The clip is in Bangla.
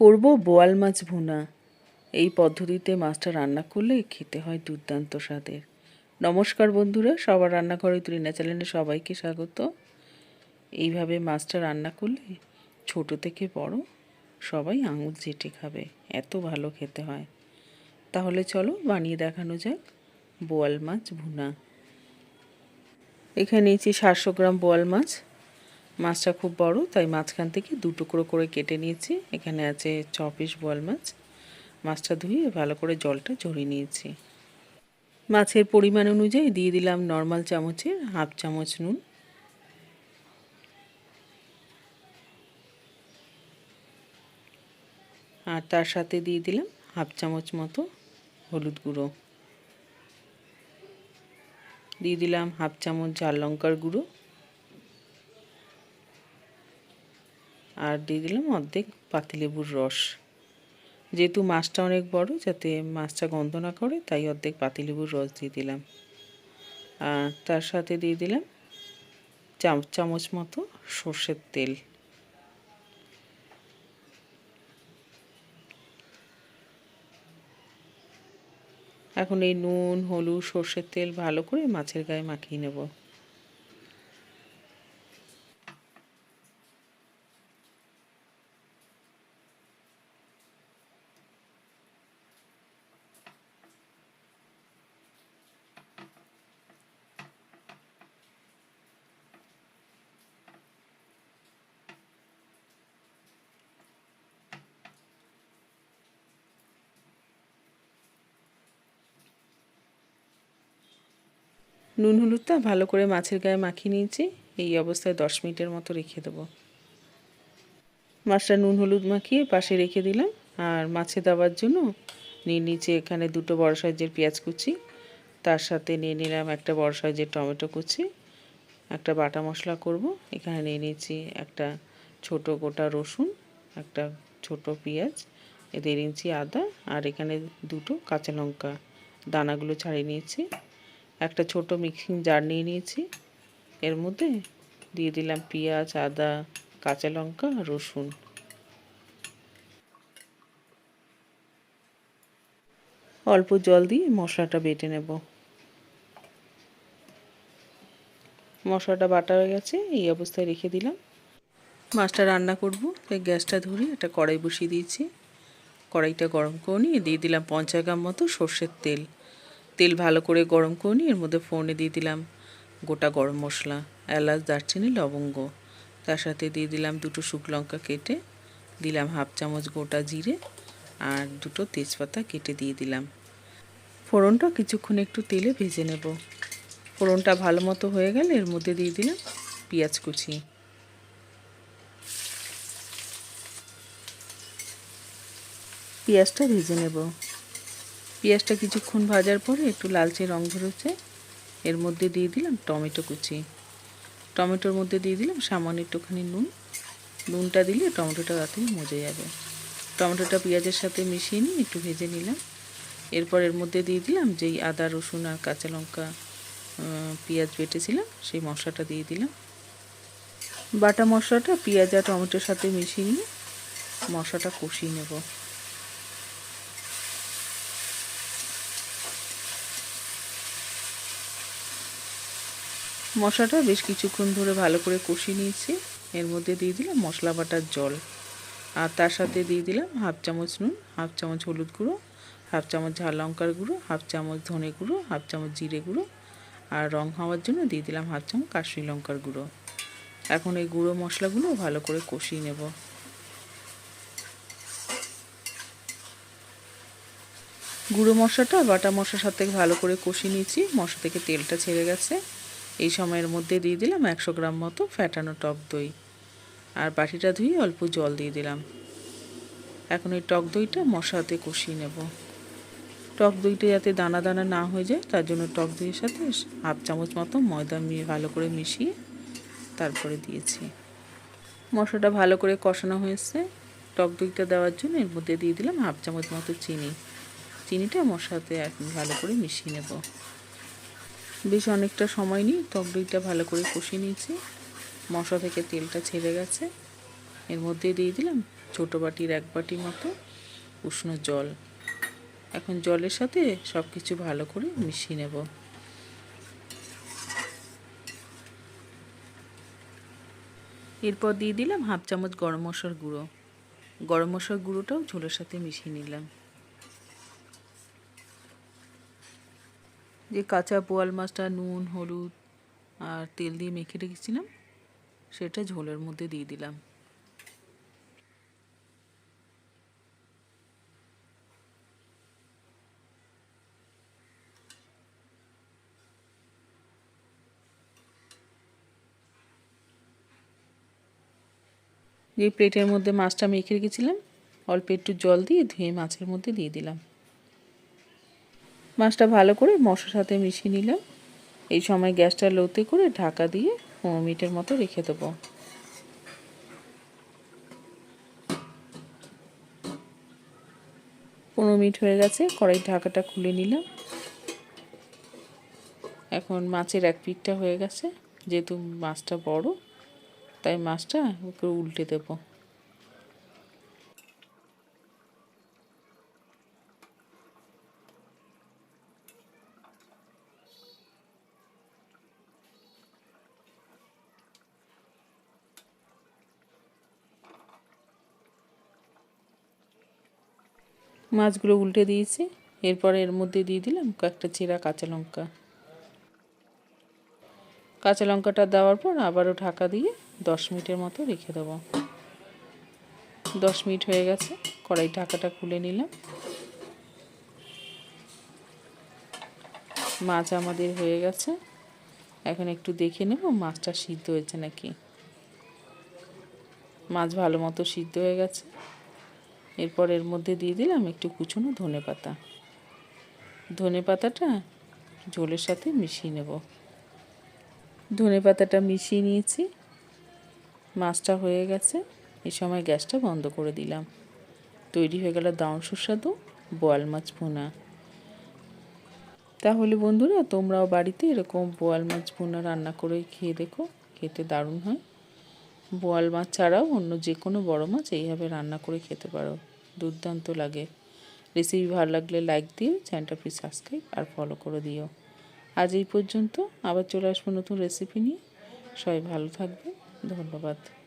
করব বোয়াল মাছ ভুনা। এই পদ্ধতিতে মাছটা রান্না করলে খেতে হয় দুর্দান্ত স্বাদের। নমস্কার বন্ধুরা, সবার রান্নাঘরে তুলিনা চ্যানেলে সবাইকে স্বাগত। এইভাবে মাছটা রান্না করলে ছোট থেকে বড় সবাই আঙুল চেটে খাবে, এত ভালো খেতে হয়। তাহলে চলো বানিয়ে দেখানো যাক বোয়াল মাছ ভুনা। এখানে নিয়েছি সাতশো গ্রাম বোয়াল মাছ। মাছটা খুব বড়, তাই মাঝখান থেকে দু টুকরো করে কেটে নিয়েছি। এখানে আছে ছ পিস বোয়াল মাছ। মাছটা ধুয়ে ভালো করে জলটা ঝরিয়ে নিয়েছি। মাছের পরিমাণ অনুযায়ী দিয়ে দিলাম নর্মাল চামচের হাফ চামচ নুন। আর তার সাথে দিয়ে দিলাম হাফ চামচ মতো হলুদ গুঁড়ো। দিয়ে দিলাম হাফ চামচ ঝাল লঙ্কার গুঁড়ো। আর দিয়ে দিলাম অর্ধেক পাতিলেবুর রস। যেহেতু মাছটা অনেক বড়, যাতে মাছটা গন্ধ না করে, তাই অর্ধেক পাতিলেবুর রস দিয়ে দিলাম। আর তার সাথে দিয়ে দিলাম চামচ মতো সর্ষের তেল। এখন এই নুন, হলুদ, সর্ষের তেল ভালো করে মাছের গায়ে মাখিয়ে নেব। নুন হলুদটা ভালো করে মাছের গায়ে মাখিয়ে নিয়েছি। এই অবস্থায় দশ মিনিটের মতো রেখে দেবো। মাছটা নুন হলুদ মাখিয়ে পাশে রেখে দিলাম। আর মাছে দেওয়ার জন্য নিয়ে নিচে এখানে দুটো বড় সাইজের পেঁয়াজ কুচি। তার সাথে নিয়ে নিলাম একটা বড় সাইজের টমেটো কুচি। একটা বাটা মশলা করব। এখানে নিয়ে নিয়েছি একটা ছোট গোটা রসুন, একটা ছোট পেঁয়াজ দেড় ইঞ্চি আদা। আর এখানে দুটো কাঁচা লঙ্কা। দানাগুলো ছাড়িয়ে নিয়েছি। একটা ছোট মিক্সিং জার নিয়ে নিয়েছি। এর মধ্যে দিয়ে দিলাম পেঁয়াজ, আদা, কাঁচা লঙ্কা, রসুন। অল্প জল দিয়ে মশলাটা বেটে নেব। মশলাটা বাটা হয়ে গেছে, এই অবস্থায় রেখে দিলাম। মাছটা রান্না করব। তাই গ্যাসটা ধরে একটা কড়াই বসিয়ে দিয়েছি। কড়াইটা গরম করে নিয়ে দিয়ে দিলাম পঞ্চাশ গ্রাম মতো সর্ষের তেল। তেল ভালো করে গরম করে নিয়ে এর মধ্যে ফোড়নে দিয়ে দিলাম গোটা গরম মশলা, এলাচ, দারচিনি, লবঙ্গ। তার সাথে দিয়ে দিলাম দুটো শুকনো লঙ্কা কেটে দিলাম হাফ চামচ গোটা জিরে আর দুটো তেজপাতা কেটে দিয়ে দিলাম। ফোড়নটা কিছুক্ষণ একটু তেলে ভেজে নেব। ফোড়নটা ভালো মতো হয়ে গেলে এর মধ্যে দিয়ে দিলাম পেঁয়াজ কুচি। পেঁয়াজটা ভেজে নেব। পেঁয়াজটা কিছুক্ষণ ভাজার পরে একটু লালচে রং ধরেছে। এর মধ্যে দিয়ে দিলাম টমেটো কুচি। টমেটোর মধ্যে দিয়ে দিলাম সামান্য একটুখানি নুন। নুনটা দিলে টমেটোটা তাড়াতাড়ি মজে যাবে। টমেটোটা পেঁয়াজের সাথে মিশিয়ে নিয়ে একটু ভেজে নিলাম। এরপর এর মধ্যে দিয়ে দিলাম যেই আদা, রসুন আর কাঁচা লঙ্কা পেঁয়াজ বেটেছিলাম, সেই মশলাটা দিয়ে দিলাম। বাটা মশলাটা পেঁয়াজ আর টমেটোর সাথে মিশিয়ে নিয়ে মশলাটা কষিয়ে নেব। মশলাটা বেশ কিছুক্ষণ ধরে ভালো করে কষিয়ে নিয়েছি। এর মধ্যে দিয়ে দিলাম মশলা বাটার জল। আর তার সাথে দিয়ে দিলাম হাফ চামচ নুন, হাফ চামচ হলুদ গুঁড়ো, হাফ চামচ ঝাল লঙ্কার গুঁড়ো, হাফ চামচ ধনে গুঁড়ো, হাফ চামচ জিরে গুঁড়ো। আর রং হওয়ার জন্য দিয়ে দিলাম হাফ চামচ কাশ্মীর লঙ্কার গুঁড়ো। এখন এই গুঁড়ো মশলাগুলো ভালো করে কষিয়ে নেব। গুঁড়ো মশলাটা বাটা মশলার সাথে ভালো করে কষিয়ে নিয়েছি। মশলা থেকে তেলটা ছেড়ে গেছে। এই সময়ের মধ্যে দিয়ে দিলাম একশো গ্রাম মতো ফ্যাটানো টক দই। আর বাটিটা ধুয়ে অল্প জল দিয়ে দিলাম। এখন এই টক দইটা মশলাতে কষিয়ে নেব। টক দইটা যাতে দানা দানা না হয়ে যায়, তার জন্য টক দইয়ের সাথে হাফ চামচ মতো ময়দা মিয়ে ভালো করে মিশিয়ে তারপরে দিয়েছি। মশলাটা ভালো করে কষানো হয়েছে। টক দইটা দেওয়ার জন্য এর মধ্যে দিয়ে দিলাম হাফ চামচ মতো চিনি। চিনিটা মশলাতে ভালো করে মিশিয়ে নেব। বেশ অনেকটা সময় নিই টক ভালো করে কষিয়ে নিয়েছি। মশলা থেকে তেলটা ছেড়ে গেছে। এর মধ্যে দিয়ে দিলাম ছোটো বাটির এক বাটি মতো উষ্ণ জল। এখন জলের সাথে সব কিছু ভালো করে মিশিয়ে নেব। এরপর দিয়ে দিলাম হাফ চামচ গরম মশলার গুঁড়ো। গরম মশলার গুঁড়োটাও ঝোলের সাথে মিশিয়ে নিলাম। যে কাঁচা পোয়াল মাছটা নুন, হলুদ আর তেল দিয়ে মেখে রেখেছিলাম, সেটা ঝোলের মধ্যে দিয়ে দিলাম। যে প্লেটের মধ্যে মাছটা মেখে রেখেছিলাম, অল্প একটু জল দিয়ে ধুয়ে মাছের মধ্যে দিয়ে দিলাম। মাছটা ভালো করে মশার সাথে মিশিয়ে নিলাম। এই সময় গ্যাসটা লোতে করে ঢাকা দিয়ে পনেরো মিনিটের মতো রেখে দেবো। পনেরো মিনিট হয়ে গেছে কড়াই ঢাকাটা খুলে নিলাম। এখন মাছের এক পিঠটা হয়ে গেছে, যেহেতু মাছটা বড়, তাই মাছটা উল্টে দেব। মাছগুলো উল্টে দিয়েছি। এরপরে এর মধ্যে দিয়ে দিলাম কয়েকটা চিরা কাঁচা লঙ্কা। কাঁচা লঙ্কাটা দেওয়ার পর আবারও ঢাকা দিয়ে দশ মিনিটের মতো রেখে দেবো। দশ মিনিট হয়ে গেছে, কড়াই ঢাকাটা খুলে নিলাম। মাছ আমাদের হয়ে গেছে। এখন একটু দেখে নেব মাছটা সিদ্ধ হয়েছে নাকি। মাছ ভালো মতো সিদ্ধ হয়ে গেছে। এরপর এর মধ্যে দিয়ে দিলাম একটু কুচনো ধনে পাতা। ধনে পাতাটা ঝোলের সাথে মিশিয়ে নেব। ধনে পাতাটা মিশিয়ে নিয়েছি। মাছটা হয়ে গেছে। এই সময় গ্যাসটা বন্ধ করে দিলাম। তৈরি হয়ে গেল দারুণ সুস্বাদু বোয়াল মাছ ভুনা। তাহলে বন্ধুরা, তোমরাও বাড়িতে এরকম বোয়াল মাছ ভুনা রান্না করে খেয়ে দেখো। খেতে দারুণ হয়। বোয়াল মাছ ছাড়াও অন্য যে কোনো বড় মাছ এইভাবে রান্না করে খেতে পারো। দুর্দান্ত লাগে। রেসিপি ভালো লাগলে লাইক দিও চ্যানেলটা প্লিজ সাবস্ক্রাইব আর ফলো করে দিও। আজ এই পর্যন্ত আবার চলে আসব নতুন রেসিপি নিয়ে। সবাই ভালো থাকবে ধন্যবাদ।